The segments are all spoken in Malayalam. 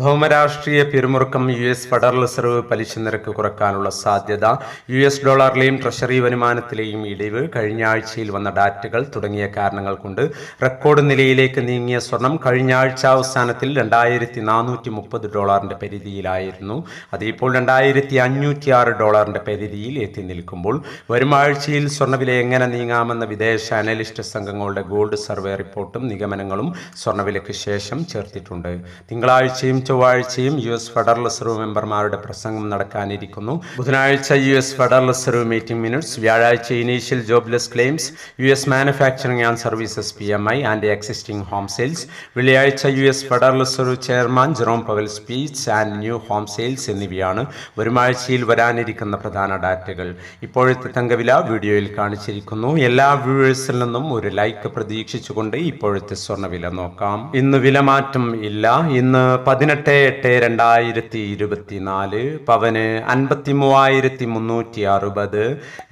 ഭൗമരാഷ്ട്രീയ പിരിമുറുക്കം യു എസ് ഫെഡറൽ റിസർവ് പലിശ നിരക്ക് കുറക്കാനുള്ള സാധ്യത യു എസ് ഡോളറിലെയും ട്രഷറി വരുമാനത്തിലെയും ഇടിവ് കഴിഞ്ഞ ആഴ്ചയിൽ വന്ന ഡാറ്റകൾ തുടങ്ങിയ കാരണങ്ങൾ കൊണ്ട് റെക്കോർഡ് നിലയിലേക്ക് നീങ്ങിയ സ്വർണം കഴിഞ്ഞ ആഴ്ച അവസാനത്തിൽ രണ്ടായിരത്തി നാനൂറ്റി മുപ്പത് ഡോളറിന്റെ പരിധിയിലായിരുന്നു. അതിപ്പോൾ രണ്ടായിരത്തി അഞ്ഞൂറ്റി ആറ് ഡോളറിന്റെ പരിധിയിൽ എത്തി നിൽക്കുമ്പോൾ വരും ആഴ്ചയിൽ സ്വർണവില എങ്ങനെ നീങ്ങാമെന്ന വിദേശ അനലിസ്റ്റ് സംഘങ്ങളുടെ ഗോൾഡ് സർവേ റിപ്പോർട്ടും നിഗമനങ്ങളും സ്വർണവിലയ്ക്ക് ശേഷം ചേർത്തിട്ടുണ്ട്. തിങ്കളാഴ്ചയും ചൊവ്വാഴ്ചയും യു എസ് ഫെഡറൽ റിസർവ് മെമ്പർമാരുടെ പ്രസംഗം നടക്കാനിരിക്കുന്നു. ബുധനാഴ്ച U S federal reserve meeting minutes. വ്യാഴാഴ്ച initial jobless claims. U S manufacturing and services P M I and existing home sales. വെള്ളിയാഴ്ച U S federal reserve chairman Jerome Powell speech and new home sales എന്നിവയാണ് വരുമാഴ്ചയിൽ വരാനിരിക്കുന്ന പ്രധാന ഡാറ്റകൾ. ഇപ്പോഴത്തെ തങ്കവില വീഡിയോയിൽ കാണിച്ചിരിക്കുന്നു. എല്ലാ വ്യൂവേഴ്സിൽ നിന്നും ഒരു ലൈക്ക് പ്രതീക്ഷിച്ചുകൊണ്ട് ഇപ്പോഴത്തെ സ്വർണവില നോക്കാം. ഇന്ന് വിലമാറ്റം ഇല്ല. ഇന്ന് പതിനെട്ട് എട്ട് രണ്ടായിരത്തി ഇരുപത്തിനാല് പവന് അൻപത്തി മൂവായിരത്തി മുന്നൂറ്റി അറുപത്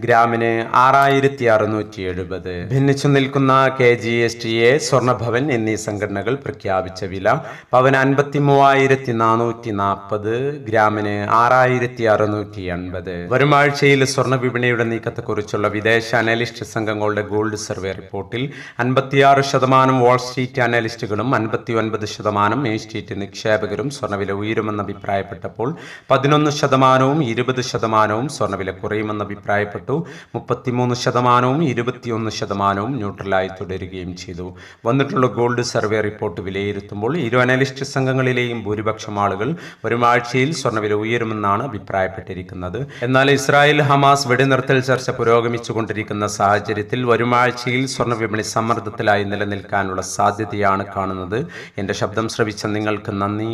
ഗ്രാമിന് ആറായിരത്തി അറുന്നൂറ്റി എഴുപത് ഭിന്നിച്ചു നിൽക്കുന്ന K G S T A സ്വർണഭവൻ എന്നീ സംഘടനകൾ പ്രഖ്യാപിച്ച വില പവന് അൻപത്തി മൂവായിരത്തി നാനൂറ്റി നാൽപ്പത് ഗ്രാമിന് ആറായിരത്തി അറുന്നൂറ്റി എൺപത് വരുമാഴ്ചയിൽ സ്വർണ വിപണിയുടെ നീക്കത്തെക്കുറിച്ചുള്ള വിദേശ അനലിസ്റ്റ് സംഘങ്ങളുടെ ഗോൾഡ് സർവേ റിപ്പോർട്ടിൽ അൻപത്തിയാറ് ശതമാനം വാൾ സ്ട്രീറ്റ് അനലിസ്റ്റുകളും അൻപത്തി ഒൻപത് ശതമാനം മെയിൻ സ്ട്രീറ്റ് നിക്ഷേപകരും സ്വർണവില ഉയരുമെന്ന് അഭിപ്രായപ്പെട്ടപ്പോൾ പതിനൊന്ന് ശതമാനവും ഇരുപത് ശതമാനവും സ്വർണവില കുറയുമെന്ന് അഭിപ്രായപ്പെട്ടു. മുപ്പത്തിമൂന്ന് ശതമാനവും ഇരുപത്തിയൊന്ന് ശതമാനവും ന്യൂട്രലായി തുടരുകയും ചെയ്തു. വന്നിട്ടുള്ള ഗോൾഡ് സർവേ റിപ്പോർട്ട് വിലയിരുത്തുമ്പോൾ ഇരു അനലിസ്റ്റ് സംഘങ്ങളിലെയും ഭൂരിപക്ഷം ആളുകൾ വരും ആഴ്ചയിൽ സ്വർണവില ഉയരുമെന്നാണ് അഭിപ്രായപ്പെട്ടിരിക്കുന്നത്. എന്നാൽ ഇസ്രായേൽ ഹമാസ് വെടിനിർത്തൽ ചർച്ച പുരോഗമിച്ചുകൊണ്ടിരിക്കുന്ന സാഹചര്യത്തിൽ വരും ആഴ്ചയിൽ സ്വർണ വിപണി സമ്മർദ്ദത്തിലായി നിലനിൽക്കാനുള്ള സാധ്യതയാണ് കാണുന്നത്. എന്റെ ശബ്ദം ശ്രവിച്ച നിങ്ങൾക്ക് നന്ദി.